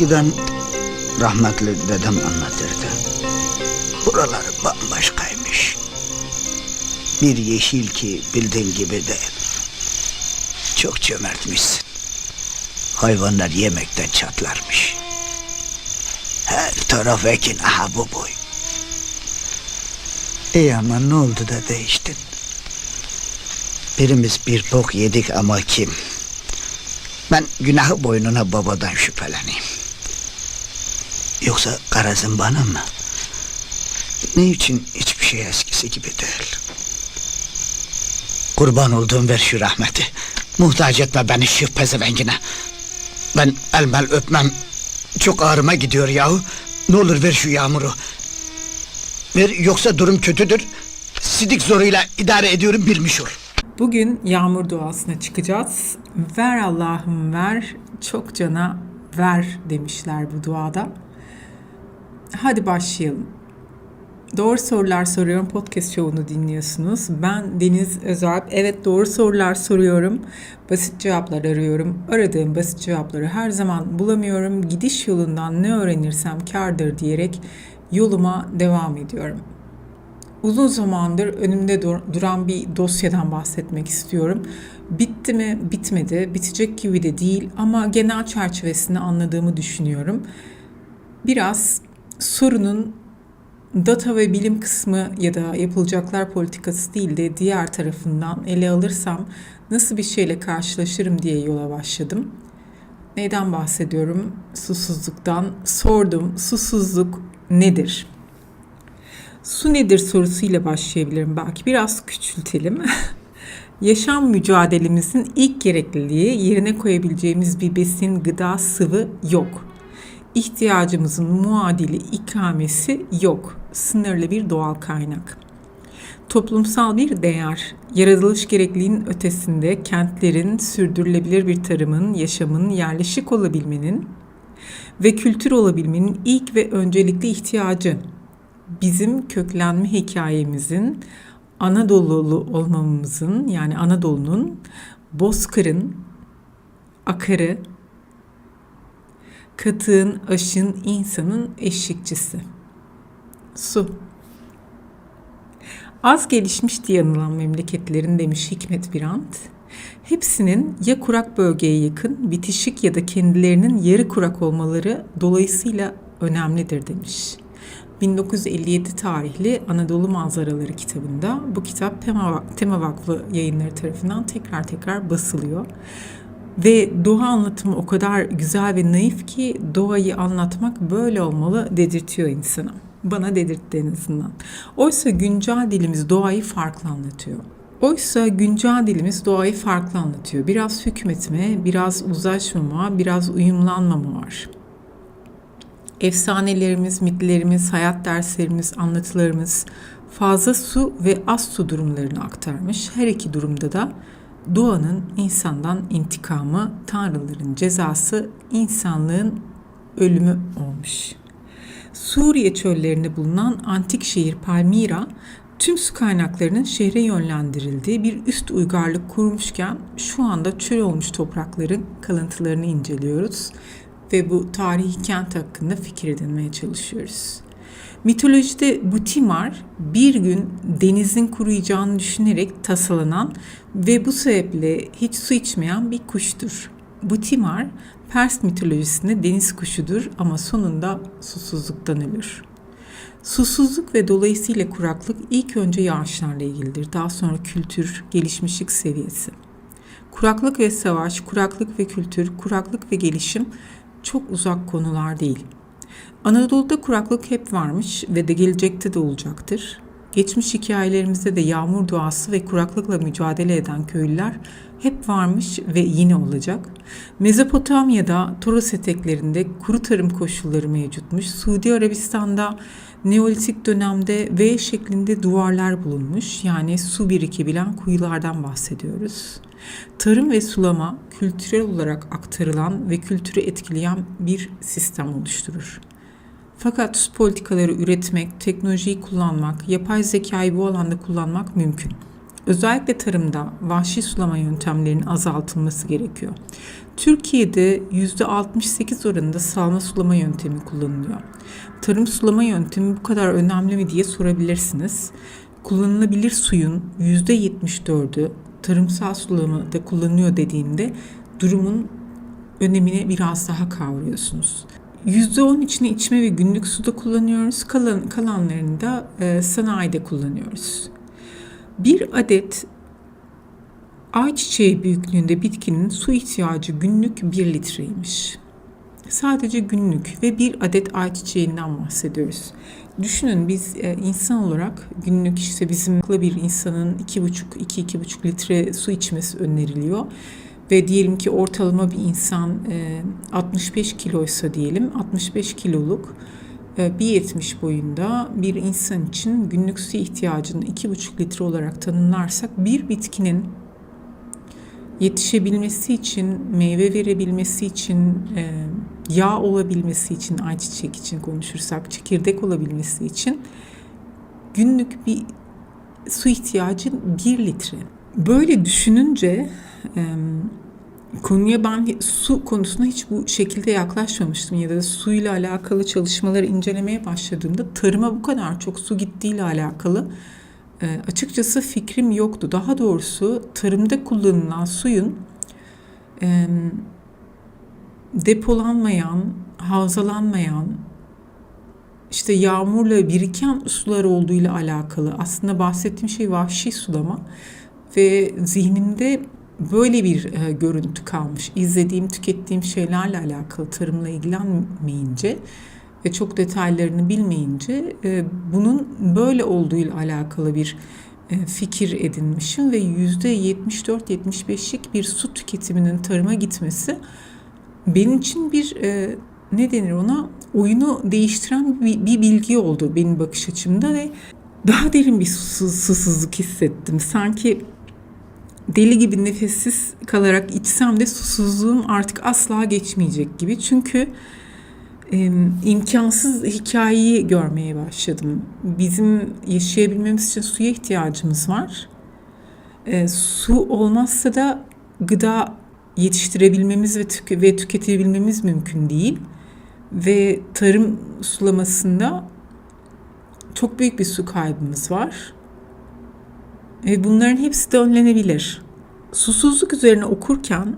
Eskiden rahmetli dedem anlatırdı. Buralar bambaşkaymış. Bir yeşil ki bildiğin gibi değil. Çok cömertmişsin. Hayvanlar yemekten çatlarmış. Her taraf ekin aha bu boy. İyi ama ne oldu da değiştin? Birimiz bir bok yedik ama kim? Ben günahı boynuna babadan şüpheleneyim. Yoksa karazın bana mı? Ne için hiçbir şey eskisi gibi değil. Kurban olduğum ver şu rahmeti. Muhtaç etme beni şu pezevengine. Ben elmel öpmem. Çok ağrıma gidiyor yahu. Ne olur ver şu yağmuru. Ver yoksa durum kötüdür. Sidik zoruyla idare ediyorum bilmiş ol. Bugün yağmur duasına çıkacağız. Ver Allah'ım ver, çok cana ver demişler bu duada. Hadi başlayalım. Doğru Sorular Soruyorum podcast şovunu dinliyorsunuz. Ben Deniz Özalp. Evet doğru sorular soruyorum. Basit cevaplar arıyorum. Aradığım basit cevapları her zaman bulamıyorum. Gidiş yolundan ne öğrenirsem kârdır diyerek yoluma devam ediyorum. Uzun zamandır önümde dur- duran bir dosyadan bahsetmek istiyorum. Bitti mi? Bitmedi. Bitecek gibi de değil ama genel çerçevesini anladığımı düşünüyorum. Biraz sorunun data ve bilim kısmı ya da yapılacaklar politikası değil de diğer tarafından ele alırsam nasıl bir şeyle karşılaşırım diye yola başladım. Neyden bahsediyorum? Susuzluktan. Sordum. Susuzluk nedir? Su nedir sorusuyla başlayabilirim belki. Biraz küçültelim. Yaşam mücadelemizin ilk gerekliliği yerine koyabileceğimiz bir besin, gıda, sıvı yok. İhtiyacımızın muadili ikamesi yok. Sınırlı bir doğal kaynak. Toplumsal bir değer, yaratılış gerekliliğinin ötesinde kentlerin, sürdürülebilir bir tarımın, yaşamın, yerleşik olabilmenin ve kültür olabilmenin ilk ve öncelikli ihtiyacı bizim köklenme hikayemizin Anadolu'lu olmamızın yani Anadolu'nun Bozkır'ın akarı, katığın, aşın, insanın eşlikçisi. Su. Az gelişmiş diye anılan memleketlerin demiş Hikmet Birant, hepsinin ya kurak bölgeye yakın, bitişik ya da kendilerinin yarı kurak olmaları dolayısıyla önemlidir demiş. 1957 tarihli Anadolu Manzaraları kitabında bu kitap Tema, Tema Vakfı yayınları tarafından tekrar tekrar basılıyor. Ve doğa anlatımı o kadar güzel ve naif ki doğayı anlatmak böyle olmalı dedirtiyor insana. Bana dedirtti en azından. Oysa güncel dilimiz doğayı farklı anlatıyor. Oysa güncel dilimiz doğayı farklı anlatıyor. Biraz hükmetme, biraz uzlaşmama, biraz uyumlanmama var efsanelerimiz, mitlerimiz, hayat derslerimiz, anlatılarımız fazla su ve az su durumlarını aktarmış. Her iki durumda da doğanın insandan intikamı, tanrıların cezası, insanlığın ölümü olmuş. Suriye çöllerinde bulunan antik şehir Palmira, tüm su kaynaklarının şehre yönlendirildiği bir üst uygarlık kurmuşken şu anda çöl olmuş toprakların kalıntılarını inceliyoruz ve bu tarihi kent hakkında fikir edinmeye çalışıyoruz. Mitolojide bu Timar bir gün denizin kuruyacağını düşünerek tasalanan ve bu sebeple hiç su içmeyen bir kuştur. Bu Timar Pers mitolojisinde deniz kuşudur ama sonunda susuzluktan ölür. Susuzluk ve dolayısıyla kuraklık ilk önce yağışlarla ilgilidir. Daha sonra kültür, gelişmişlik seviyesi. Kuraklık ve savaş, kuraklık ve kültür, kuraklık ve gelişim çok uzak konular değil. Anadolu'da kuraklık hep varmış ve de gelecekte de olacaktır. Geçmiş hikayelerimizde de yağmur duası ve kuraklıkla mücadele eden köylüler hep varmış ve yine olacak. Mezopotamya'da Toros eteklerinde kuru tarım koşulları mevcutmuş. Suudi Arabistan'da Neolitik dönemde V şeklinde duvarlar bulunmuş. Yani su birikebilen kuyulardan bahsediyoruz. Tarım ve sulama kültürel olarak aktarılan ve kültürü etkileyen bir sistem oluşturur. Fakat su politikaları üretmek, teknolojiyi kullanmak, yapay zekayı bu alanda kullanmak mümkün. Özellikle tarımda vahşi sulama yöntemlerinin azaltılması gerekiyor. Türkiye'de %68 oranında salma sulama yöntemi kullanılıyor. Tarım sulama yöntemi bu kadar önemli mi diye sorabilirsiniz. Kullanılabilir suyun %74'ü tarımsal sulamada kullanılıyor dediğinde durumun önemini biraz daha kavruyorsunuz. %10 içine içme ve günlük suda kullanıyoruz. Kalan, kalanlarını da e, sanayide kullanıyoruz. Bir adet ayçiçeği büyüklüğünde bitkinin su ihtiyacı günlük 1 litreymiş. Sadece günlük ve bir adet ayçiçeğinden bahsediyoruz. Düşünün biz e, insan olarak günlük işte bizim bir insanın 2,5-2-2,5 litre su içmesi öneriliyor. Ve diyelim ki ortalama bir insan e, 65 kiloysa diyelim 65 kiloluk e, 1.70 boyunda bir insan için günlük su ihtiyacını 2,5 litre olarak tanımlarsak bir bitkinin yetişebilmesi için, meyve verebilmesi için, e, yağ olabilmesi için, ayçiçek için konuşursak, çekirdek olabilmesi için günlük bir su ihtiyacı 1 litre. Böyle düşününce konuya ben su konusuna hiç bu şekilde yaklaşmamıştım ya da suyla alakalı çalışmaları incelemeye başladığımda tarıma bu kadar çok su gittiğiyle alakalı e, açıkçası fikrim yoktu. Daha doğrusu tarımda kullanılan suyun e, depolanmayan, havzalanmayan, işte yağmurla biriken sular olduğuyla alakalı. Aslında bahsettiğim şey vahşi sulama ve zihnimde böyle bir e, görüntü kalmış. İzlediğim, tükettiğim şeylerle alakalı tarımla ilgilenmeyince ve çok detaylarını bilmeyince e, bunun böyle olduğuyla alakalı bir e, fikir edinmişim ve yüzde 74-75'lik bir su tüketiminin tarıma gitmesi benim için bir e, ne denir ona oyunu değiştiren bir, bir bilgi oldu benim bakış açımda ve daha derin bir susuz, susuzluk hissettim. Sanki deli gibi nefessiz kalarak içsem de susuzluğum artık asla geçmeyecek gibi. Çünkü e, imkansız hikayeyi görmeye başladım. Bizim yaşayabilmemiz için suya ihtiyacımız var. E, su olmazsa da gıda yetiştirebilmemiz ve, tük- ve tüketebilmemiz mümkün değil. Ve tarım sulamasında çok büyük bir su kaybımız var. Ve bunların hepsi de önlenebilir. Susuzluk üzerine okurken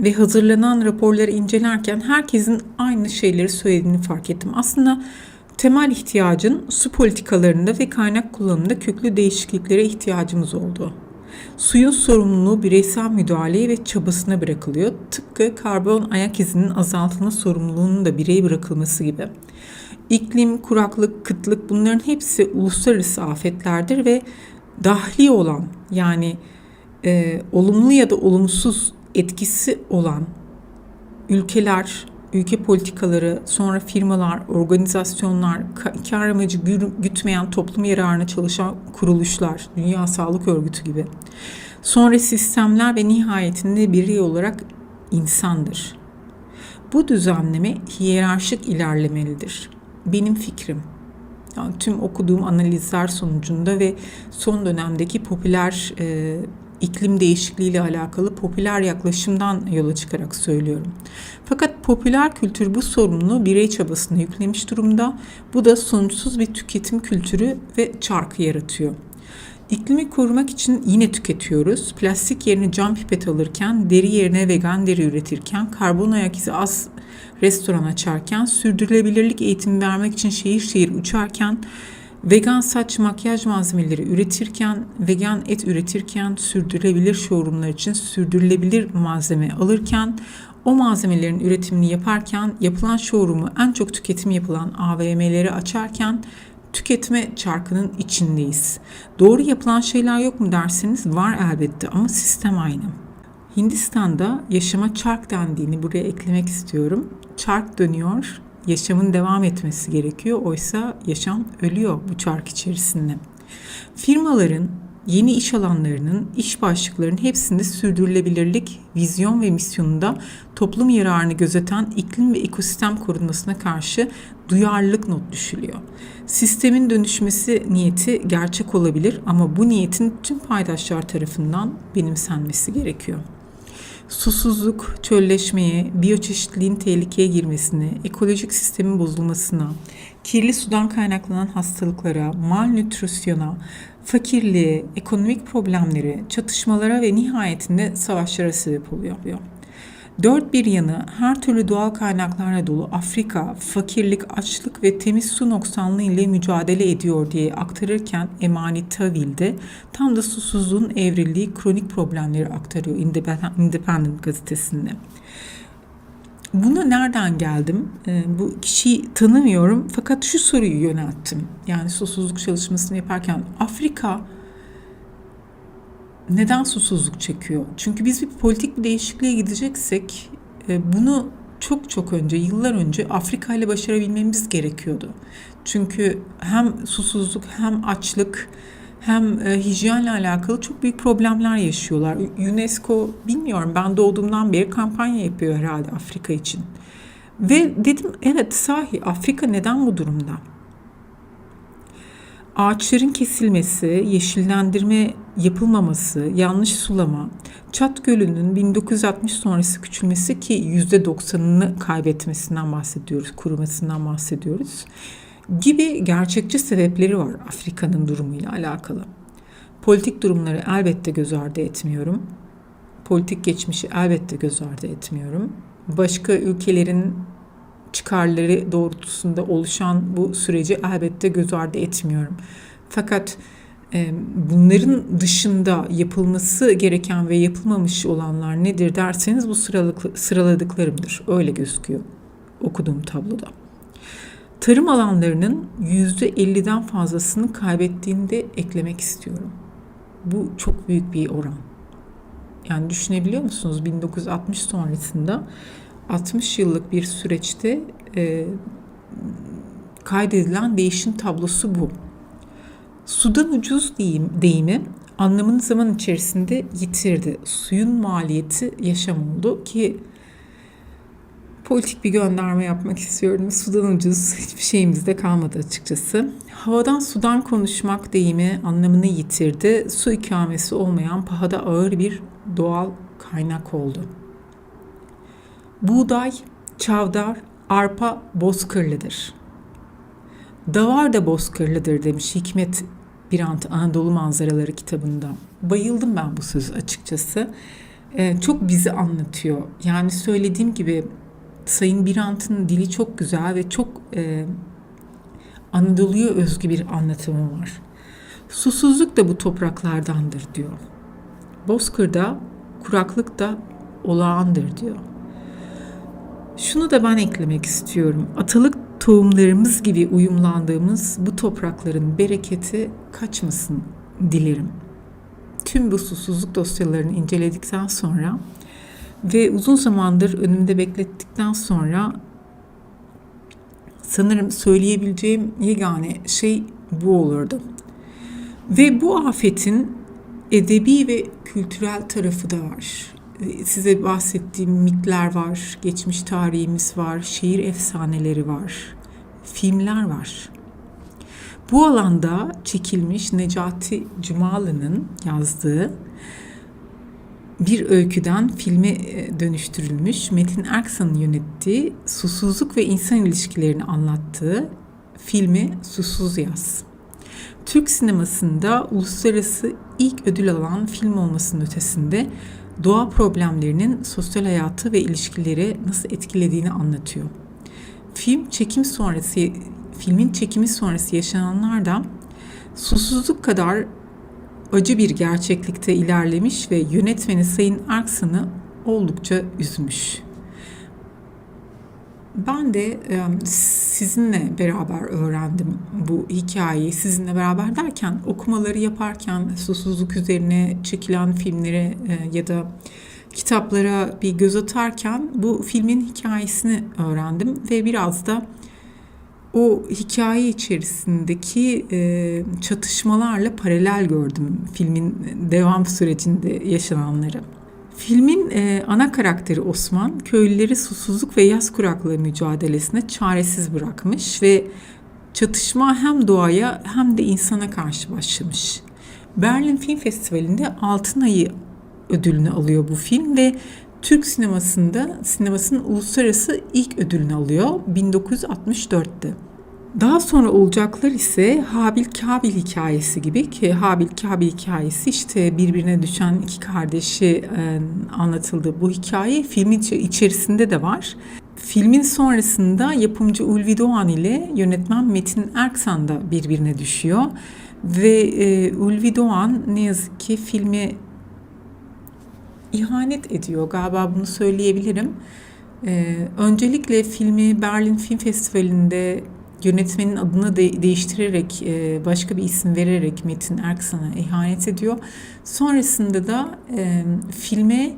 ve hazırlanan raporları incelerken herkesin aynı şeyleri söylediğini fark ettim. Aslında temel ihtiyacın su politikalarında ve kaynak kullanımında köklü değişikliklere ihtiyacımız oldu. Suyun sorumluluğu bireysel müdahaleye ve çabasına bırakılıyor. Tıpkı karbon ayak izinin azaltılma sorumluluğunun da bireye bırakılması gibi. İklim, kuraklık, kıtlık bunların hepsi uluslararası afetlerdir ve dahli olan yani e, olumlu ya da olumsuz etkisi olan ülkeler, ülke politikaları, sonra firmalar, organizasyonlar, ka- kar amacı gü- gütmeyen toplum yararına çalışan kuruluşlar, Dünya Sağlık Örgütü gibi. Sonra sistemler ve nihayetinde birey olarak insandır. Bu düzenleme hiyerarşik ilerlemelidir. Benim fikrim. Yani tüm okuduğum analizler sonucunda ve son dönemdeki popüler e, iklim değişikliği ile alakalı popüler yaklaşımdan yola çıkarak söylüyorum. Fakat popüler kültür bu sorumluluğu birey çabasına yüklemiş durumda. Bu da sonuçsuz bir tüketim kültürü ve çarkı yaratıyor. İklimi korumak için yine tüketiyoruz. Plastik yerine cam pipet alırken, deri yerine vegan deri üretirken, karbon ayak izi az restoran açarken, sürdürülebilirlik eğitimi vermek için şehir şehir uçarken, vegan saç makyaj malzemeleri üretirken, vegan et üretirken, sürdürülebilir showroomlar için sürdürülebilir malzeme alırken, o malzemelerin üretimini yaparken, yapılan showroom'u en çok tüketim yapılan AVM'leri açarken, tüketme çarkının içindeyiz. Doğru yapılan şeyler yok mu derseniz var elbette ama sistem aynı. Hindistan'da yaşama çark dendiğini buraya eklemek istiyorum. Çark dönüyor, Yaşamın devam etmesi gerekiyor. Oysa yaşam ölüyor bu çark içerisinde. Firmaların yeni iş alanlarının, iş başlıklarının hepsinde sürdürülebilirlik, vizyon ve misyonunda toplum yararını gözeten iklim ve ekosistem korunmasına karşı duyarlılık not düşülüyor. Sistemin dönüşmesi niyeti gerçek olabilir ama bu niyetin tüm paydaşlar tarafından benimsenmesi gerekiyor susuzluk, çölleşmeye, biyoçeşitliliğin tehlikeye girmesine, ekolojik sistemin bozulmasına, kirli sudan kaynaklanan hastalıklara, malnütrisyona, fakirliğe, ekonomik problemlere, çatışmalara ve nihayetinde savaşlara sebep oluyor. Dört bir yanı her türlü doğal kaynaklarla dolu Afrika, fakirlik, açlık ve temiz su noksanlığı ile mücadele ediyor diye aktarırken Emani Tavil'de tam da susuzluğun evrildiği kronik problemleri aktarıyor Independent gazetesinde. Buna nereden geldim? Ee, bu kişiyi tanımıyorum fakat şu soruyu yönelttim. Yani susuzluk çalışmasını yaparken Afrika neden susuzluk çekiyor? Çünkü biz bir politik bir değişikliğe gideceksek e, bunu çok çok önce, yıllar önce Afrika ile başarabilmemiz gerekiyordu. Çünkü hem susuzluk hem açlık hem e, hijyenle alakalı çok büyük problemler yaşıyorlar. UNESCO bilmiyorum ben doğduğumdan beri kampanya yapıyor herhalde Afrika için. Ve dedim evet sahi Afrika neden bu durumda? Ağaçların kesilmesi, yeşillendirme yapılmaması, yanlış sulama, Çat Gölü'nün 1960 sonrası küçülmesi ki %90'ını kaybetmesinden bahsediyoruz, kurumasından bahsediyoruz gibi gerçekçi sebepleri var Afrika'nın durumuyla alakalı. Politik durumları elbette göz ardı etmiyorum. Politik geçmişi elbette göz ardı etmiyorum. Başka ülkelerin çıkarları doğrultusunda oluşan bu süreci elbette göz ardı etmiyorum. Fakat e, bunların dışında yapılması gereken ve yapılmamış olanlar nedir derseniz bu sıralık, sıraladıklarımdır. Öyle gözüküyor okuduğum tabloda. Tarım alanlarının %50'den fazlasını kaybettiğini de eklemek istiyorum. Bu çok büyük bir oran. Yani düşünebiliyor musunuz 1960 sonrasında 60 yıllık bir süreçte e, kaydedilen değişim tablosu bu. Sudan ucuz deyim, deyimi anlamını zaman içerisinde yitirdi. Suyun maliyeti yaşam oldu ki politik bir gönderme yapmak istiyorum. Sudan ucuz hiçbir şeyimiz de kalmadı açıkçası. Havadan sudan konuşmak deyimi anlamını yitirdi. Su ikamesi olmayan pahada ağır bir doğal kaynak oldu. Buğday, çavdar, arpa bozkırlıdır. Davar da bozkırlıdır demiş Hikmet Birant Anadolu Manzaraları kitabında. Bayıldım ben bu söz açıkçası. Ee, çok bizi anlatıyor. Yani söylediğim gibi Sayın Birant'ın dili çok güzel ve çok e, Anadolu'ya özgü bir anlatımı var. Susuzluk da bu topraklardandır diyor. Bozkır'da kuraklık da olağandır diyor. Şunu da ben eklemek istiyorum. Atalık tohumlarımız gibi uyumlandığımız bu toprakların bereketi kaçmasın dilerim. Tüm bu susuzluk dosyalarını inceledikten sonra ve uzun zamandır önümde beklettikten sonra sanırım söyleyebileceğim yegane şey bu olurdu. Ve bu afetin edebi ve kültürel tarafı da var. Size bahsettiğim mitler var, geçmiş tarihimiz var, şehir efsaneleri var, filmler var. Bu alanda çekilmiş Necati Cumalı'nın yazdığı bir öyküden filme e, dönüştürülmüş Metin Erksan'ın yönettiği susuzluk ve insan ilişkilerini anlattığı filmi Susuz Yaz. Türk sinemasında uluslararası ilk ödül alan film olmasının ötesinde doğa problemlerinin sosyal hayatı ve ilişkileri nasıl etkilediğini anlatıyor. Film çekim sonrası filmin çekimi sonrası yaşananlar da susuzluk kadar acı bir gerçeklikte ilerlemiş ve yönetmeni Sayın Arksan'ı oldukça üzmüş. Ben de sizinle beraber öğrendim bu hikayeyi. Sizinle beraber derken okumaları yaparken susuzluk üzerine çekilen filmlere ya da kitaplara bir göz atarken bu filmin hikayesini öğrendim ve biraz da o hikaye içerisindeki e, çatışmalarla paralel gördüm filmin devam sürecinde yaşananları. Filmin e, ana karakteri Osman, köylüleri susuzluk ve yaz kuraklığı mücadelesine çaresiz bırakmış ve çatışma hem doğaya hem de insana karşı başlamış. Berlin Film Festivali'nde Altın Ayı ödülünü alıyor bu film ve Türk sinemasında sinemasının uluslararası ilk ödülünü alıyor 1964'te. Daha sonra olacaklar ise Habil Kabil hikayesi gibi ki Habil Kabil hikayesi işte birbirine düşen iki kardeşi e, anlatıldığı bu hikaye filmin içerisinde de var. Filmin sonrasında yapımcı Ulvi Doğan ile yönetmen Metin Erksan da birbirine düşüyor. Ve e, Ulvi Doğan ne yazık ki filmi ihanet ediyor galiba bunu söyleyebilirim. Ee, öncelikle filmi Berlin Film Festivali'nde yönetmenin adını de- değiştirerek e, başka bir isim vererek Metin Erksan'a ihanet ediyor. Sonrasında da e, filme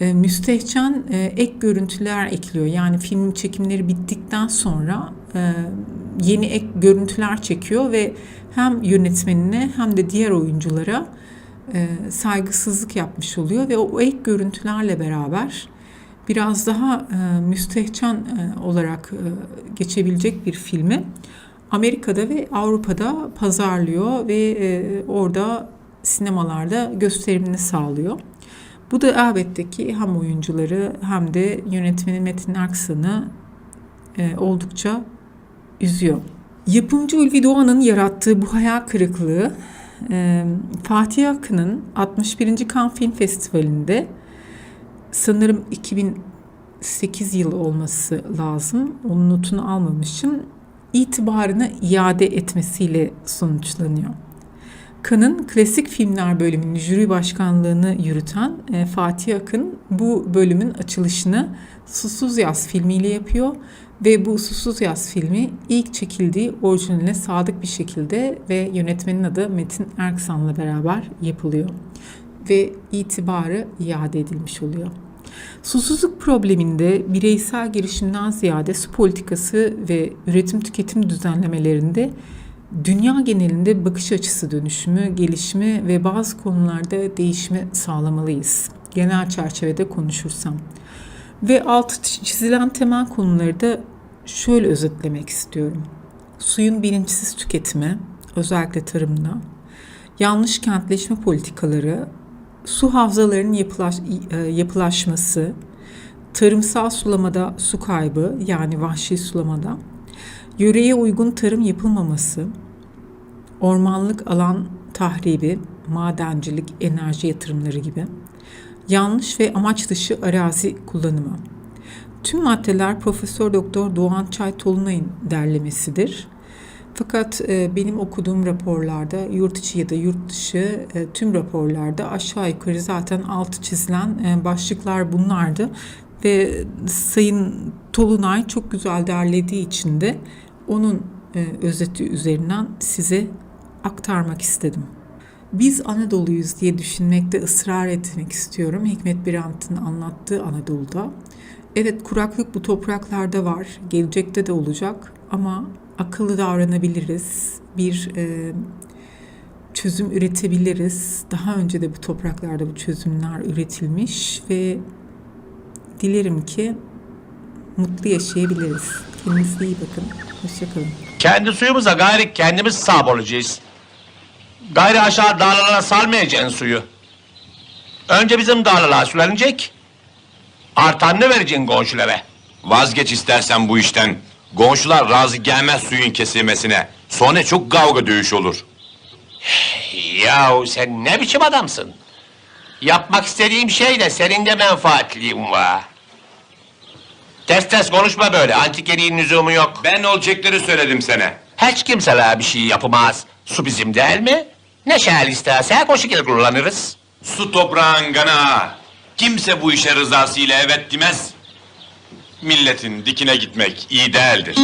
e, müstehcen e, ek görüntüler ekliyor. Yani film çekimleri bittikten sonra e, yeni ek görüntüler çekiyor ve hem yönetmenine hem de diğer oyunculara e, saygısızlık yapmış oluyor ve o ek görüntülerle beraber biraz daha e, müstehcen e, olarak e, geçebilecek bir filmi Amerika'da ve Avrupa'da pazarlıyor ve e, orada sinemalarda gösterimini sağlıyor. Bu da elbette ki hem oyuncuları hem de yönetmeni Metin Erksan'ı e, oldukça üzüyor. Yapımcı Ulvi Doğan'ın yarattığı bu hayal kırıklığı Fatih Akın'ın 61. Cannes Film Festivali'nde sanırım 2008 yılı olması lazım. Onun notunu almamışım. itibarını iade etmesiyle sonuçlanıyor. Kan'ın klasik filmler bölümünün jüri başkanlığını yürüten Fatih Akın bu bölümün açılışını Susuz Yaz filmiyle yapıyor ve bu Susuz Yaz filmi ilk çekildiği orijinaline sadık bir şekilde ve yönetmenin adı Metin Erksan'la beraber yapılıyor ve itibarı iade edilmiş oluyor. Susuzluk probleminde bireysel girişimden ziyade su politikası ve üretim tüketim düzenlemelerinde dünya genelinde bakış açısı dönüşümü, gelişimi ve bazı konularda değişimi sağlamalıyız. Genel çerçevede konuşursam. Ve altı çizilen temel konuları da şöyle özetlemek istiyorum. Suyun bilinçsiz tüketimi, özellikle tarımda, yanlış kentleşme politikaları, su havzalarının yapılaş, e, yapılaşması, tarımsal sulamada su kaybı yani vahşi sulamada, yöreye uygun tarım yapılmaması, ormanlık alan tahribi, madencilik, enerji yatırımları gibi, yanlış ve amaç dışı arazi kullanımı. Tüm maddeler Profesör Doktor Doğan Çay Tolunay'ın derlemesidir. Fakat e, benim okuduğum raporlarda yurt içi ya da yurt dışı e, tüm raporlarda aşağı yukarı zaten altı çizilen e, başlıklar bunlardı. Ve Sayın Tolunay çok güzel derlediği için de onun özeti üzerinden size aktarmak istedim. Biz Anadolu'yuz diye düşünmekte ısrar etmek istiyorum. Hikmet Birant'ın anlattığı Anadolu'da. Evet kuraklık bu topraklarda var. Gelecekte de olacak ama akıllı davranabiliriz. Bir e, çözüm üretebiliriz. Daha önce de bu topraklarda bu çözümler üretilmiş ve dilerim ki mutlu yaşayabiliriz. Kendinize iyi bakın. Hoşçakalın. Kendi suyumuza gayri kendimiz sahip olacağız. Gayri aşağı dağlara salmayacaksın suyu. Önce bizim dağlara sulanacak. Artanını vereceksin komşulara. Vazgeç istersen bu işten. Komşular razı gelmez suyun kesilmesine. Sonra çok kavga dövüş olur. Yahu sen ne biçim adamsın? Yapmak istediğim şey de senin de menfaatliğin var. Ters ters konuşma böyle, antikeriğin lüzumu yok. Ben olacakları söyledim sana. Hiç kimseler bir şey yapamaz. Su bizim değil mi? Ne şehir isterse o şekilde kullanırız. Su toprağın gana. Kimse bu işe rızasıyla evet demez. Milletin dikine gitmek iyi değildir.